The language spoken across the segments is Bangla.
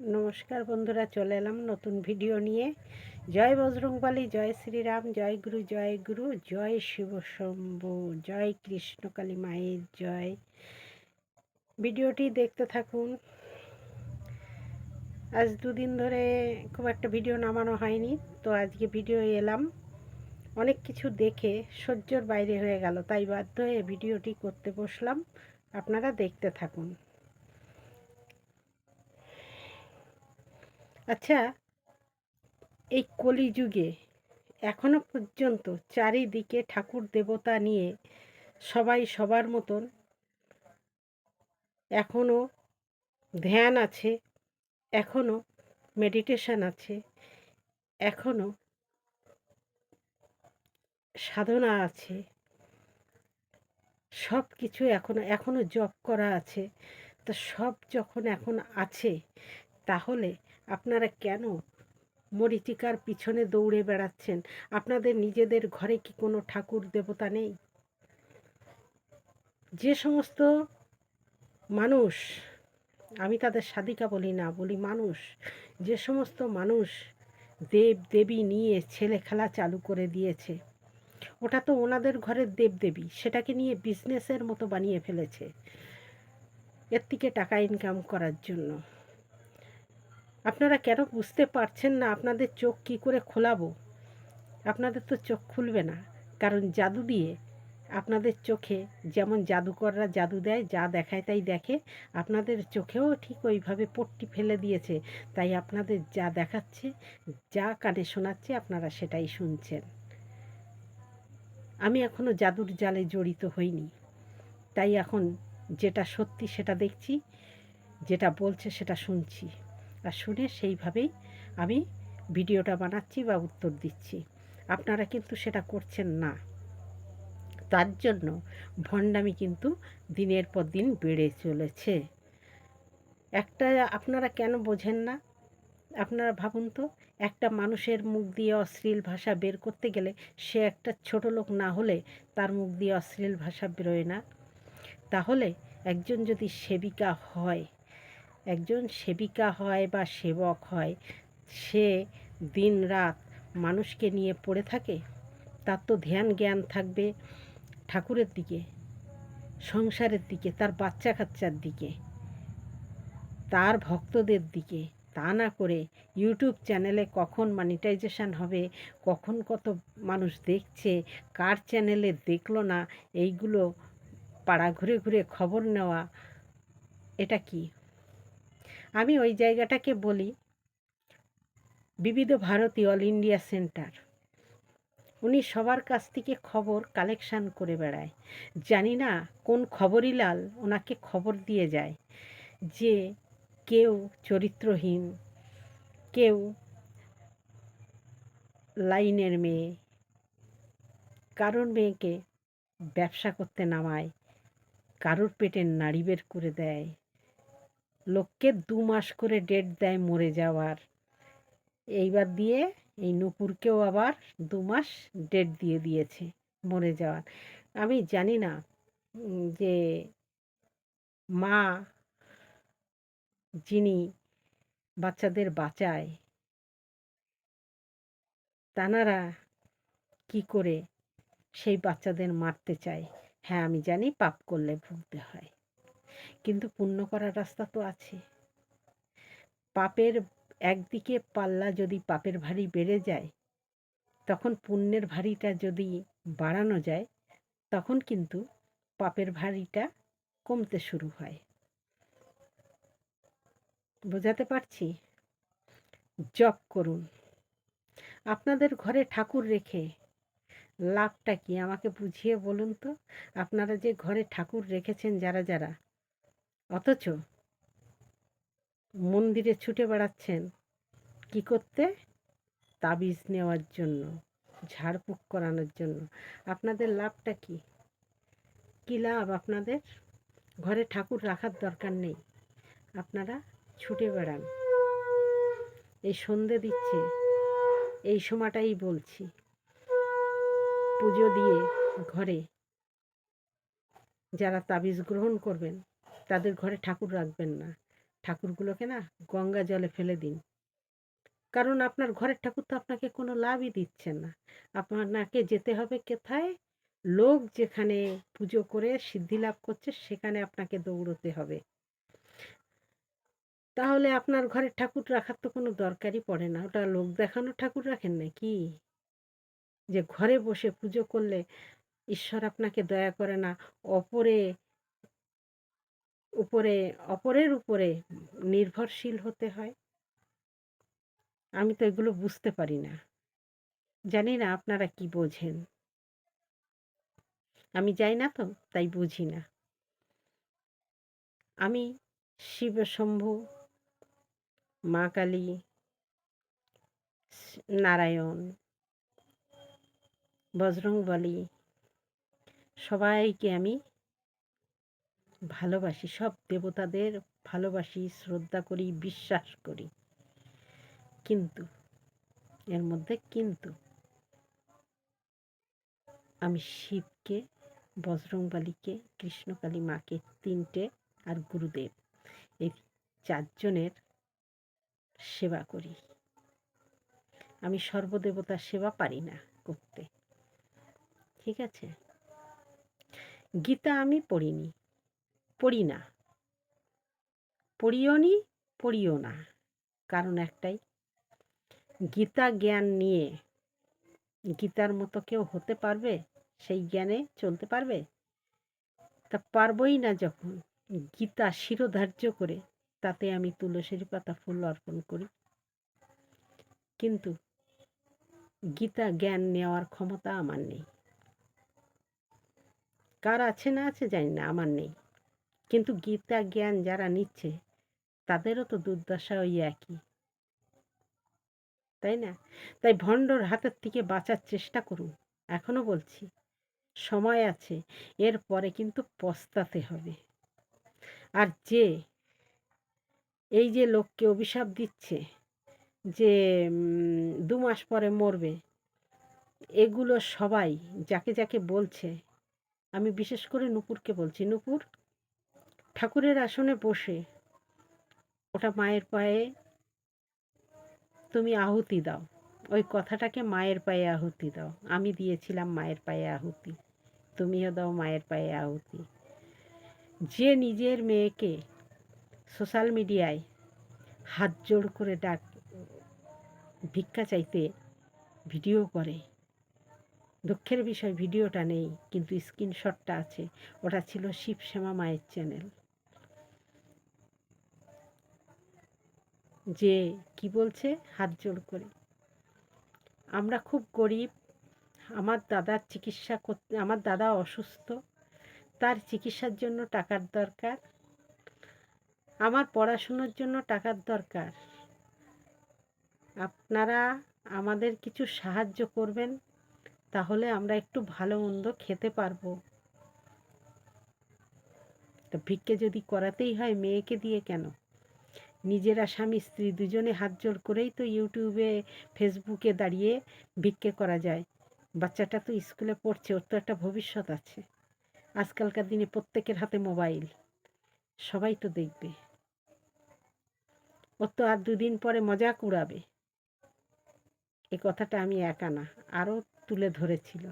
নমস্কার বন্ধুরা, চলে এলাম নতুন ভিডিও নিয়ে। জয় বজরংবলী, জয় শ্রীরাম, জয় গুরু জয় গুরু, জয় শিব শম্ভু, জয় কৃষ্ণকালী মায়ের জয়। ভিডিওটি দেখতে থাকুন। আজ দুদিন ধরে খুব একটা ভিডিও নামানো হয়নি, তো আজকে ভিডিও এলাম। অনেক কিছু দেখে সহ্যর বাইরে হয়ে গেল, তাই বাধ্য হয়ে ভিডিওটি করতে বসলাম। আপনারা দেখতে থাকুন। আচ্ছা এই কলিযুগে এখনও পর্যন্ত চারিদিকে ঠাকুর দেবতা নিয়ে সবাই সবার মতন এখনও ধ্যান আছে এখনও মেডিটেশন আছে এখনও সাধনা আছে সব কিছু এখনও এখনও জপ করা আছে। তো সব যখন এখন আছে, তাহলে আপনারা কেন মরিচিকার পিছনে দৌড়ে বেড়াচ্ছেন? আপনাদের নিজেদের ঘরে কি কোনো ঠাকুর দেবতা নেই? যে সমস্ত মানুষ, আমি তাদের সাধিকা বলি না, বলি মানুষ, যে সমস্ত মানুষ দেব দেবী নিয়ে ছেলে খেলা চালু করে দিয়েছে, ওটা তো ওনাদের ঘরের দেবদেবী সেটাকে নিয়ে বিজনেসের মতো বানিয়ে ফেলেছে, এর থেকে টাকা ইনকাম করার জন্য। আপনারা কেন বুঝতে পারছেন না আপনাদের চোখ কি করে খোলাবো? আপনাদের তো চোখ খুলবে না। কারণ জাদু দিয়ে আপনাদের চোখে যেমন জাদুকররা জাদু দেয়, যা দেখায় তাই দেখে। আপনাদের চোখেও ঠিক ওইভাবে পট্টি ফেলে দিয়েছে। তাই আপনাদের যা দেখাচ্ছে, যা কানে শোনাচ্ছে, আপনারা সেটাই শুনছেন। আমি এখনও জাদুর জালে জড়িত হইনি। তাই এখন যেটা সত্যি সেটা দেখছি, যেটা বলছে সেটা শুনছি। আর শুনে সেইভাবেই আমি ভিডিওটা বানাচ্ছি বা উত্তর দিচ্ছি। আপনারা কিন্তু সেটা করছেন না। তার জন্য ভণ্ডামি কিন্তু দিনের পর দিন বেড়ে চলেছে। একটা আপনারা কেন বোঝেন না? আপনারা ভাবুন তো, একটা মানুষের মুখ দিয়ে অশ্লীল ভাষা বের করতে গেলে সে একটা ছোট লোক না হলে তার মুখ দিয়ে অশ্লীল ভাষা বেরোয় না। তাহলে একজন যদি সেবিকা হয় একজন সেবিকা হয় বা সেবক হয়, সে দিন রাত মানুষকে নিয়ে পড়ে থাকে, তার তো ধ্যান জ্ঞান থাকবে ঠাকুরের দিকে, সংসারের দিকে, তার বাচ্চা কাচ্চার দিকে, তার ভক্তদের দিকে। তা না করে ইউটিউব চ্যানেলে কখন মানিটাইজেশান হবে, কখন কত মানুষ দেখছে, কার চ্যানেলে দেখল না, এইগুলো পাড়া ঘুরে ঘুরে খবর নেওয়া, এটা কি? আমি ওই জায়গাটাকে বলি বিবিধ ভারতী অল ইন্ডিয়া সেন্টার। উনি সবার কাছ থেকে খবর কালেকশান করে বেড়ায়। জানি না কোন খবরই লাল, ওনাকে খবর দিয়ে যায় যে কেউ চরিত্রহীন, কেউ লাইনের মেয়ে, কারোর মেয়েকে ব্যবসা করতে নামায়, কারোর পেটের নাড়ি বের করে দেয়। লোককে দু মাস করে ডেট দেয় মরে যাওয়ার। এইবার দিয়ে এই নুপুরকেও আবার দু মাস ডেট দিয়ে দিয়েছে মরে যাওয়ার। আমি জানি না যে মা যিনি বাচ্চাদের বাঁচায়, তানারা কি করে সেই বাচ্চাদের মারতে চায়? হ্যাঁ আমি জানি, পাপ করলে ভুগতে হয়। কিন্তু পুণ্য করার রাস্তা তো আছে। পাপের একদিকে পাল্লা যদি পাপের ভারী বেড়ে যায়, তখন পুণ্যের ভারীটা যদি বাড়ানো যায়, তখন কিন্তু পাপের ভারীটা কমতে শুরু হয়। বোঝাতে পারছি? জপ করুন। আপনাদের ঘরে ঠাকুর রেখে লাভটা কি? আমাকে বুঝিয়ে বলুন তো। আপনারা যে ঘরে ঠাকুর রেখেছেন, যারা যারা অথচ মন্দিরে ছুটে বেড়াচ্ছেন কি করতে? তাবিজ নেওয়ার জন্য, ঝাড়ফুঁক করানোর জন্য। আপনাদের লাভটা কি? কী লাভ আপনাদের? ঘরে ঠাকুর রাখার দরকার নেই। আপনারা ছুটে বেড়ান। এই সন্ধে দিচ্ছে। এই সময়টাই বলছি। পুজো দিয়ে ঘরে যারা তাবিজ গ্রহণ করবেন তাদের ঘরে ঠাকুর রাখবেন না। ঠাকুরগুলোকে না গঙ্গা জলে ফেলে দিন। কারণ আপনার ঘরের ঠাকুর তো আপনাকে কোনো লাভই দিচ্ছেন না। আপনাকে যেতে হবে কোথায়? লোক যেখানে পুজো করে, সিদ্ধি লাভ করছে, সেখানে আপনাকে দৌড়তে হবে। তাহলে আপনার ঘরে ঠাকুর রাখার তো কোনো দরকারই পড়ে না। ওটা লোক দেখানো ঠাকুর রাখেন নাকি? যে ঘরে বসে পুজো করলে ঈশ্বর আপনাকে দয়া করে না, অপরে উপরে, অপরের উপরে নির্ভরশীল হতে হয়। আমি তো এগুলো বুঝতে পারি না। জানি না আপনারা কি বোঝেন। আমি যাই না তো, তাই বুঝি না। আমি শিব শম্ভু, মা কালী নারায়ণ, বজরংবলী, সবাইকে আমি ভালোবাসি, সব দেবতাদের ভালোবাসি, শ্রদ্ধা করি, বিশ্বাস করি। কিন্তু, এর মধ্যে কিন্তু আমি শিবকে, বজরংবালিকে, কৃষ্ণকালী মাকে, তিনটে আর গুরুদেব। এই চারজনের সেবা করি। আমি সর্বদেবতার সেবা পারি না করতে। ঠিক আছে? গীতা আমি পড়িনি। পড়ি না। পড়িও নি পড়িও না। কারণ একটাই গীতা জ্ঞান নিয়ে গীতার মতো কেউ হতে পারবে? সেই জ্ঞানে চলতে পারবে? তা পারবই না যখন গীতা শিরোধার্য করে, তাতে আমি তুলসীর পাতা ফুল অর্পণ করি। কিন্তু গীতা জ্ঞান নেওয়ার ক্ষমতা আমার নেই। কার আছে না আছে জানি না, আমার নেই। কিন্তু গীতা জ্ঞান যারা নিচ্ছে, তাদেরও তো দুর্দশা ওই একই। তাই না? তাই ভণ্ডর হাতের থেকে বাঁচার চেষ্টা করুন, এখনও বলছি। সময় আছে, এর পরে কিন্তু পস্তাতে হবে। আর যে, এই যে লোককে অভিশাপ দিচ্ছে, যে দু মাস পরে মরবে, এগুলো সবাই যাকে যাকে বলছে, আমি বিশেষ করে নুপুরকে বলছি। নুপুর ঠাকুরের আসনে বসে ওটা মায়ের পায়ে, তুমি আহুতি দাও। ওই কথাটাকে মায়ের পায়ে আহুতি দাও। আমি দিয়েছিলাম মায়ের পায়ে আহুতি। তুমিও দাও মায়ের পায়ে আহুতি। যে নিজের মেয়েকে সোশ্যাল মিডিয়ায় হাত জোড় করে ডাক, ভিক্ষা চাইতে ভিডিও করে, দুঃখের বিষয় ভিডিওটা নেই, কিন্তু স্ক্রিনশটটা আছে। ওটা ছিল শিবশ্যামা মায়ের চ্যানেল। যে কি বলছে? হাত জোড় করে। আমরা খুব গরিব। আমার দাদার চিকিৎসা করতে আমার দাদা অসুস্থ। তার চিকিৎসার জন্য টাকার দরকার। আমার পড়াশুনোর জন্য টাকার দরকার। আপনারা আমাদের কিছু সাহায্য করবেন, তাহলে আমরা একটু ভালো মন্দ খেতে পারব। তো ভিক্ষে যদি করাতেই হয়, মেয়েকে দিয়ে কেন? নিজেরা স্বামী স্ত্রী দুজনে হাত জোড় করেই তো ইউটিউবে, ফেসবুকে দাঁড়িয়ে ভিক্ষে করা যায়। বাচ্চাটা তো স্কুলে পড়ছে, ওর তো একটা ভবিষ্যৎ আছে। আজকালকার দিনে প্রত্যেকের হাতে মোবাইল। সবাই তো দেখবে। ওর তো আর দুদিন পরে মজা উড়াবে এ কথাটা আমি একা না, আরও তুলে ধরেছিল।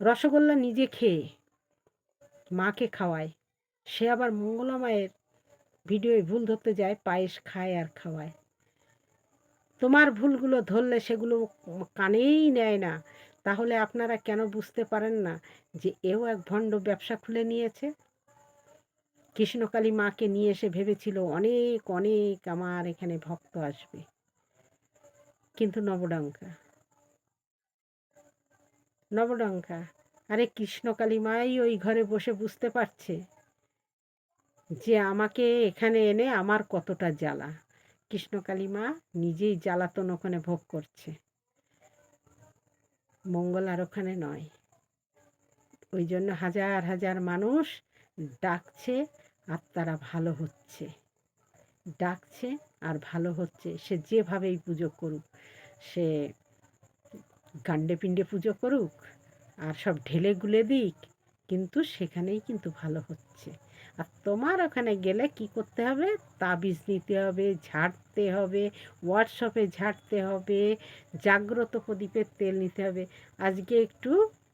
রসগোল্লা নিজে খেয়ে মাকে খাওয়ায়। সে আবার মঙ্গলা মায়ের ভিডিওয় ভুল ধরতে যায়, পায়েস খায় আর খাওয়ায়। তোমার ভুলগুলো ধরলে সেগুলো কানেই নেয় না। তাহলে আপনারা কেন বুঝতে পারেন না যে এও এক ভণ্ড ব্যবসা খুলে নিয়েছে? কৃষ্ণকালী মাকে নিয়ে এসে ভেবেছিল অনেক অনেক আমার এখানে ভক্ত আসবে। কিন্তু নবডঙ্কা নবডঙ্কা, আরে কৃষ্ণকালী মাই ওই ঘরে বসে বুঝতে পারছে। যে আমাকে এখানে এনে আমার কতটা জ্বালা। কৃষ্ণকালী মা নিজেই জ্বালাতন ওখানে ভোগ করছে। মঙ্গল আর ওখানে নয়। ওই জন্য হাজার হাজার মানুষ ডাকছে আর তারা ভালো হচ্ছে। ডাকছে আর ভালো হচ্ছে। সে যেভাবেই পুজো করুক, সে গান্ডে পিণ্ডে পুজো করুক, আর সব ঢেলে গুলে দিক, কিন্তু সেখানেই কিন্তু ভালো হচ্ছে। আর তোমার ওখানে গেলে কি করতে হবে? তাবিজ নিতে হবে, ঝাড়তে হবে হোয়াটসঅ্যাপে ঝাড়তে হবে, জাগ্রত প্রদীপের তেল নিতে হবে। আজকে একটু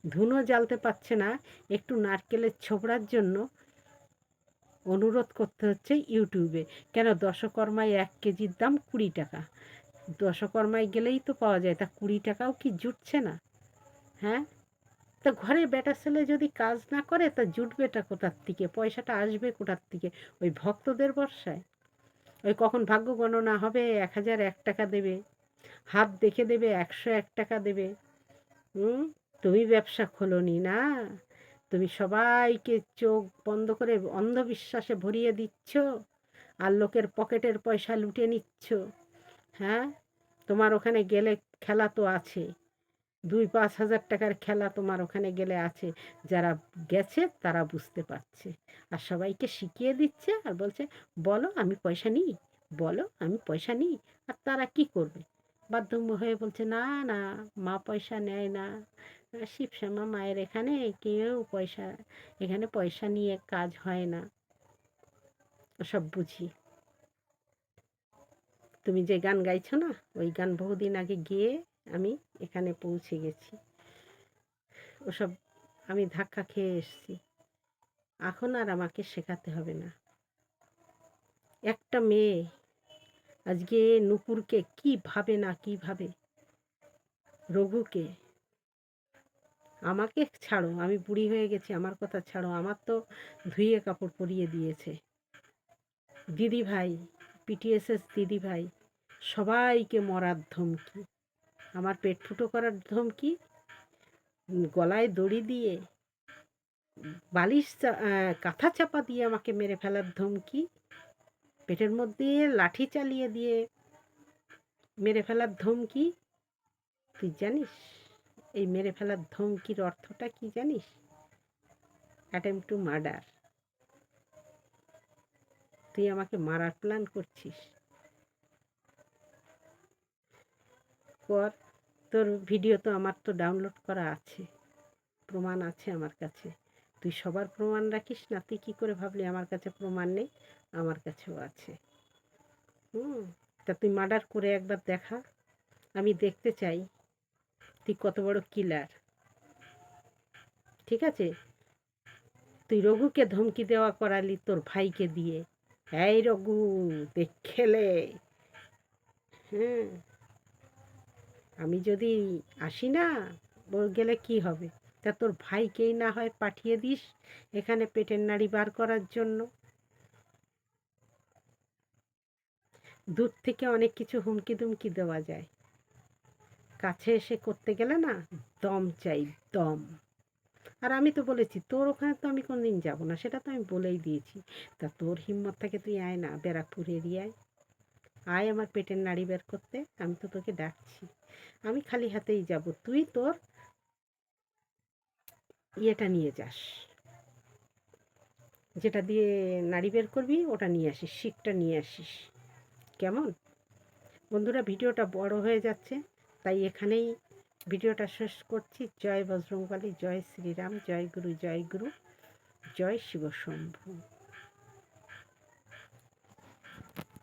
ধুনো জ্বালতে পারছে না, একটু নারকেলের ছোবড়ার জন্য অনুরোধ করতে হচ্ছে ইউটিউবে কেন দশকর্মায় এক কেজির দাম কুড়ি টাকা। দশকর্মায় গেলেই তো পাওয়া যায়, তা কুড়ি টাকাও কি জুটছে না? হ্যাঁ? তা ঘরে বেটা ছেলে যদি কাজ না করে, তা জুটবেটা কোথার থেকে? পয়সাটা আসবে কোথার থেকে? ওই ভক্তদের বর্ষায় ওই কখন ভাগ্য গণনা হবে? এক হাজার এক টাকা দেবে। হাত দেখে দেবে, একশো এক টাকা দেবে। হুম? তুমি ব্যবসা খোলনি না? তুমি সবাইকে চোখ বন্ধ করে অন্ধবিশ্বাসে ভরিয়ে দিচ্ছ আর লোকের পকেটের পয়সা লুটে নিচ্ছ। হ্যাঁ? তোমার ওখানে গেলে খেলা তো আছে। দুই পাঁচ হাজার টাকার খেলা তোমার ওখানে গেলে আছে। যারা গেছে তারা বুঝতে পারছে। আর সবাইকে শিখিয়ে দিচ্ছে আর বলছে, বলো আমি পয়সা নিই, বলো আমি পয়সা নিই, আর তারা কি করবে? বাধ্যম্য হয়ে বলছে, না না, মা পয়সা নেয় না। শিবশ্যামা মায়ের এখানে, কেউ পয়সা, এখানে পয়সা নিয়ে কাজ হয় না। ওসব বুঝি। তুমি যে গান গাইছো না, ওই গান বহুদিন আগে গিয়ে আমি এখানে পৌঁছে গেছি। ওসব আমি ধাক্কা খেয়ে এসছি। এখন আর আমাকে শেখাতে হবে না। একটা মেয়ে আজকে নুপুরকে কি ভাবে না কি ভাবে রঘুকে আমাকে ছাড়ো, আমি বুড়ি হয়ে গেছি, আমার কথা ছাড়ো, আমার তো ধুয়ে কাপড় পরিয়ে দিয়েছে। দিদি ভাই পিটিএসএস দিদি ভাই সবাইকে মরার ধমকি। আমার পেট ফুটো করার ধমকি, গলায় দড়ি দিয়ে, বালিশ কাঁথা চাপা দিয়ে আমাকে মেরে ফেলার ধমকি, পেটের মধ্যে লাঠি চালিয়ে দিয়ে মেরে ফেলার ধমকি। তুই জানিস, এই মেরে ফেলার ধমকির অর্থটা কি জানিস? অ্যাটেম টু মার্ডার তুই আমাকে মারার প্ল্যান করছিস। কর। তোর ভিডিও তো আমার তো ডাউনলোড করা আছে। প্রমাণ আছে আমার কাছে। তুই সবার প্রমাণ রাখিস না, তুই কী করে ভাবলি আমার কাছে প্রমাণ নেই? আমার কাছেও আছে। হুম, তা তুই মার্ডার করে একবার দেখা। আমি দেখতে চাই তুই কত বড় কিলার ঠিক আছে? তুই রঘুকে ধমকি দেওয়া করালি তোর ভাইকে দিয়ে। এই রঘু দেখেলে হ্যাঁ। আমি যদি আসি না গেলে কি হবে? তা তোর ভাইকেই না হয় পাঠিয়ে দিস এখানে পেটের নাড়ি বার করার জন্য। দূর থেকে অনেক কিছু হুমকি দুমকি দেওয়া যায়। কাছে এসে করতে গেলে না, দম চাই, দম। আর আমি তো বলেছি, তোর ওখানে তো আমি কোনদিন যাব না, সেটা তো আমি বলেই দিয়েছি। তা তোর হিম্মত থাকে তুই আয় না, ব্যারাকপুর এরিয়ায়। আয় আমার পেটের নাড়ি বের করতে, আমি তো তোকে ডাকছি। আমি খালি হাতেই যাব। তুই তোর ইয়েটা নিয়ে যাস। যেটা দিয়ে নাড়ি বের করবি, ওটা নিয়ে আসিস, শিকটা নিয়ে আসিস। কেমন? বন্ধুরা, ভিডিওটা বড় হয়ে যাচ্ছে, তাই এখানেই ভিডিওটা শেষ করছি। জয় বজরংবলী, জয় শ্রীরাম, জয় গুরু জয় গুরু, জয় শিব শম্ভু